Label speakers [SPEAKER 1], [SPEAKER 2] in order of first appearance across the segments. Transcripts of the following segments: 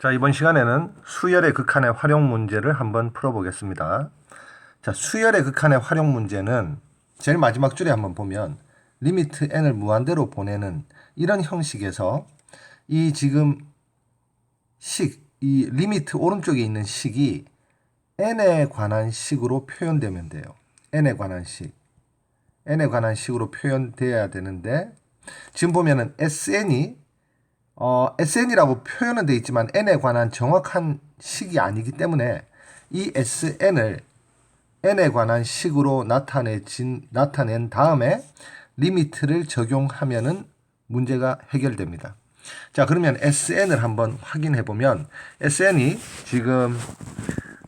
[SPEAKER 1] 자, 이번 시간에는 수열의 극한의 활용 문제를 한번 풀어보겠습니다. 자, 수열의 극한의 활용 문제는 제일 마지막 줄에 한번 보면 리미트 n을 무한대로 보내는 이런 형식에서 이 지금 식, 이 리미트 오른쪽에 있는 식이 n에 관한 식으로 표현되면 돼요. n에 관한 식. n에 관한 식으로 표현돼야 되는데 지금 보면은 sn이 어, sn이라고 표현은 돼 있지만 n에 관한 정확한 식이 아니기 때문에 이 sn을 n에 관한 식으로 나타내진 나타낸 다음에 리미트를 적용하면은 문제가 해결됩니다. 자, 그러면 sn을 한번 확인해 보면 sn이 지금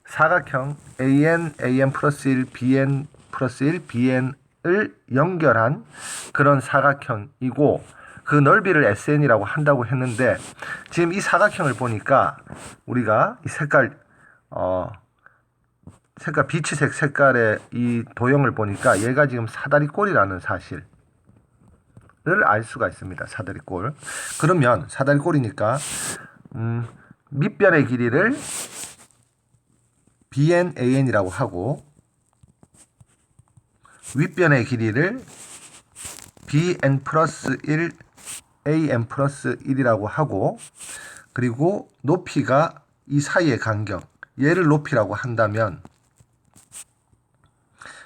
[SPEAKER 1] 사각형 an an 플러스 1 bn 플러스 1 bn을 연결한 그런 사각형이고 그 넓이를 SN이라고 한다고 했는데 지금 이 사각형을 보니까 우리가 이 색깔 어 색깔 비치색 색깔의 이 도형을 보니까 얘가 지금 사다리꼴이라는 사실을 알 수가 있습니다. 사다리꼴. 그러면 사다리꼴이니까 음, 밑변의 길이를 BNAN이라고 하고 윗변의 길이를 BN 플러스 1 AM 플러스 1이라고 하고 그리고 높이가 이 사이의 간격 얘를 높이라고 한다면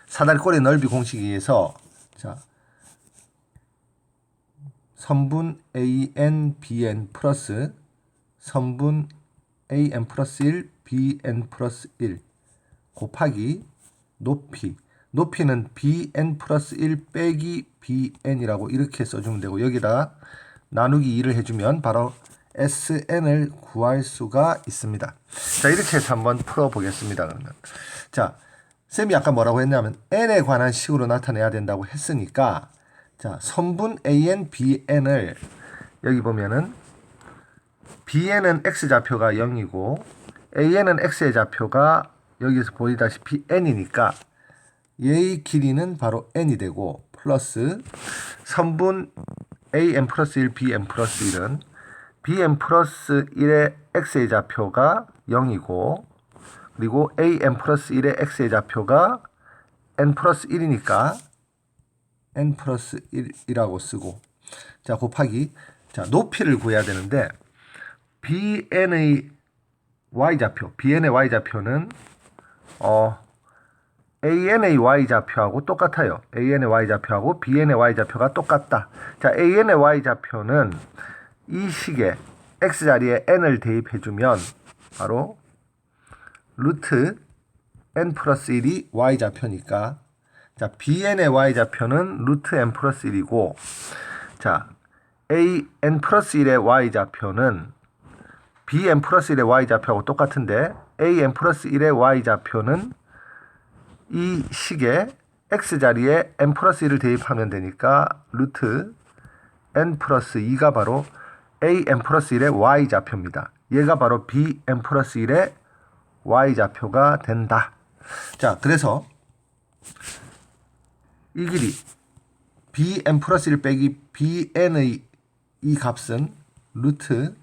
[SPEAKER 1] 사다리꼴의 넓이 공식에 의해서 자 선분 AN BN 플러스 선분 AN 플러스 1 BN 플러스 1 곱하기 높이. 높이는 bn 플러스 1 빼기 bn이라고 이렇게 써주면 되고 여기다 나누기 2를 해주면 바로 sn을 구할 수가 있습니다. 자 이렇게 해서 한번 풀어보겠습니다. 그러면 자 쌤이 아까 뭐라고 했냐면 n에 관한 식으로 나타내야 된다고 했으니까 자 선분 an bn을 여기 보면은 bn은 x 좌표가 0이고 an은 x의 좌표가 여기서 보이다시피 n이니까 얘의 길이는 바로 n이 되고 플러스 선분 am 플러스 1 bm 플러스 1은 bm 플러스 1의 x의 좌표가 0이고 그리고 am 플러스 1의 x의 좌표가 n 플러스 1이니까 n 플러스 1이라고 쓰고 자 곱하기 자 높이를 구해야 되는데 bn의 y좌표 bn의 y좌표는 어 AN의 y좌표하고 똑같아요. AN의 y좌표하고 BN의 y좌표가 똑같다. 자, AN의 y좌표는 이 식에 x자리에 n을 대입해주면 바로 루트 n 플러스 1이 y좌표니까 자, BN의 y좌표는 루트 n 플러스 1이고 자, AN 플러스 1의 y좌표는 BN 플러스 1의 y좌표하고 똑같은데 AN 플러스 1의 y좌표는 이 식에 x자리에 n 플러스 1을 대입하면 되니까 루트 n 플러스 2가 바로 a n 플러스 1의 y좌표입니다. 얘가 바로 b n 플러스 1의 y좌표가 된다. 자, 그래서 이 길이 b n 플러스 1 빼기 b n의 이 값은 루트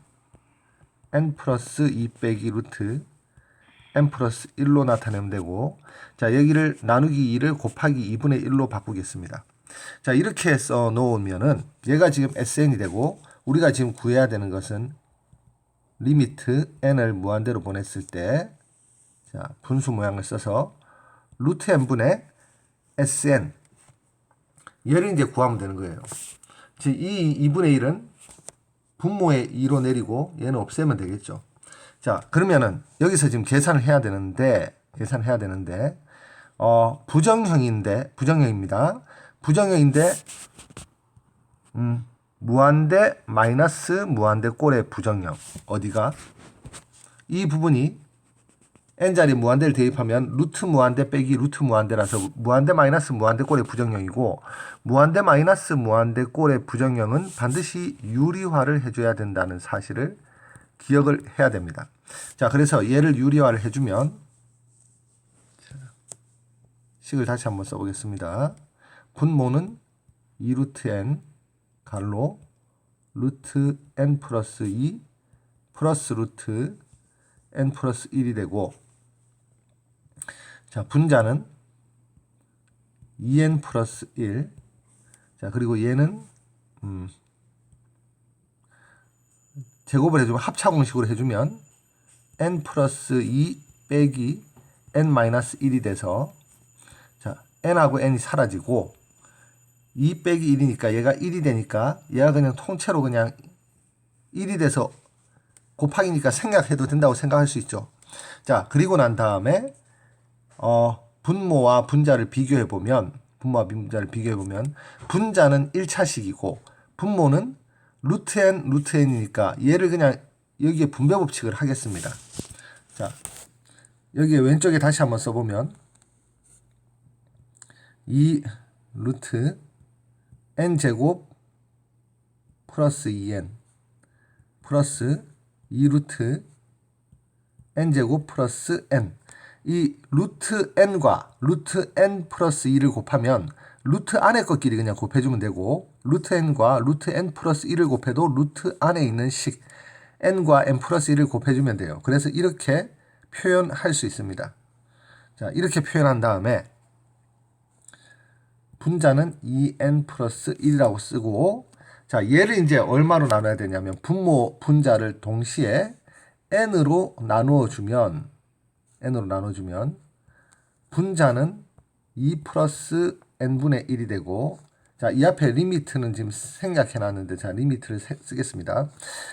[SPEAKER 1] n 플러스 2 빼기 루트 n 플러스 1로 나타내면 되고 자 여기를 나누기 2를 곱하기 2분의 1로 바꾸겠습니다. 자 이렇게 써 놓으면은 얘가 지금 sn이 되고 우리가 지금 구해야 되는 것은 리미트 n을 무한대로 보냈을 때 자, 분수 모양을 써서 루트 n분의 sn 얘를 이제 구하면 되는 거예요. 즉 이 2분의 1은 분모의 2로 내리고 얘는 없애면 되겠죠. 자, 그러면은 여기서 지금 계산을 해야 되는데 계산을 해야 되는데 어, 부정형인데 부정형입니다. 부정형인데 음, 무한대 마이너스 무한대 꼴의 부정형 어디가 이 부분이 n자리 무한대를 대입하면 루트 무한대 빼기 루트 무한대라서 무한대 마이너스 무한대 꼴의 부정형이고 무한대 마이너스 무한대 꼴의 부정형은 반드시 유리화를 해줘야 된다는 사실을 기억을 해야 됩니다. 자, 그래서 얘를 유리화를 해주면 식을 다시 한번 써보겠습니다. 분모는 2루트 n 갈로 루트 n 플러스 2 플러스 루트 n 플러스 1이 되고 자 분자는 2n 플러스 1. 자 그리고 얘는 음, 제곱을 해주면 합차 공식으로 해주면 n 플러스 2 빼기 n 마이너스 1이 돼서 자 n하고 n이 사라지고 2 빼기 1이니까 얘가 1이 되니까 얘가 그냥 통째로 그냥 1이 돼서 곱하기니까 생각해도 된다고 생각할 수 있죠. 자 그리고 난 다음에 어 분모와 분자를 비교해 보면 분모와 분자를 비교해 보면 분자는 1차식이고 분모는 루트 n 루트 n이니까 얘를 그냥 여기에 분배 법칙을 하겠습니다. 자 여기에 왼쪽에 다시 한번 써보면 이 루트 n 제곱 플러스 2n 플러스 2 루트 n 제곱 플러스 n 이 루트 n과 루트 n 플러스 2를 곱하면 루트 안에 것끼리 그냥 곱해주면 되고 루트 n과 루트 n 플러스 1을 곱해도 루트 안에 있는 식 n과 n 플러스 1을 곱해주면 돼요. 그래서 이렇게 표현할 수 있습니다. 자 이렇게 표현한 다음에 분자는 2n 플러스 1이라고 쓰고 자 얘를 이제 얼마로 나눠야 되냐면 분모 분자를 동시에 n으로 나누어 주면 n으로 나눠 주면 분자는 2 플러스 n분의 1이 되고 자, 이 앞에 리미트는 지금 생략해 놨는데 자, 리미트를 세- 쓰겠습니다.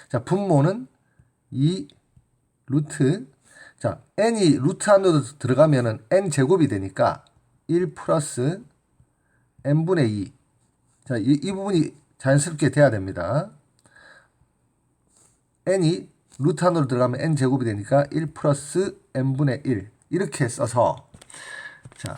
[SPEAKER 1] 자, 분모는 2 루트 자, n이 루트 안으로 들어가면은 n 제곱이 되니까 1 플러스 n분의 2. 자, 이, 이 부분이 자연스럽게 돼야 됩니다. n이 루트 안으로 들어가면 n 제곱이 되니까 1 플러스 n분의 1 이렇게 써서 자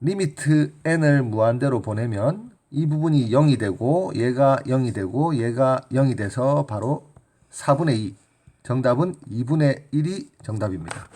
[SPEAKER 1] 리미트 n을 무한대로 보내면 이 부분이 0이 되고 얘가 0이 되고 얘가 0이 돼서 바로 4분의 2 정답은 2분의 1이 정답입니다.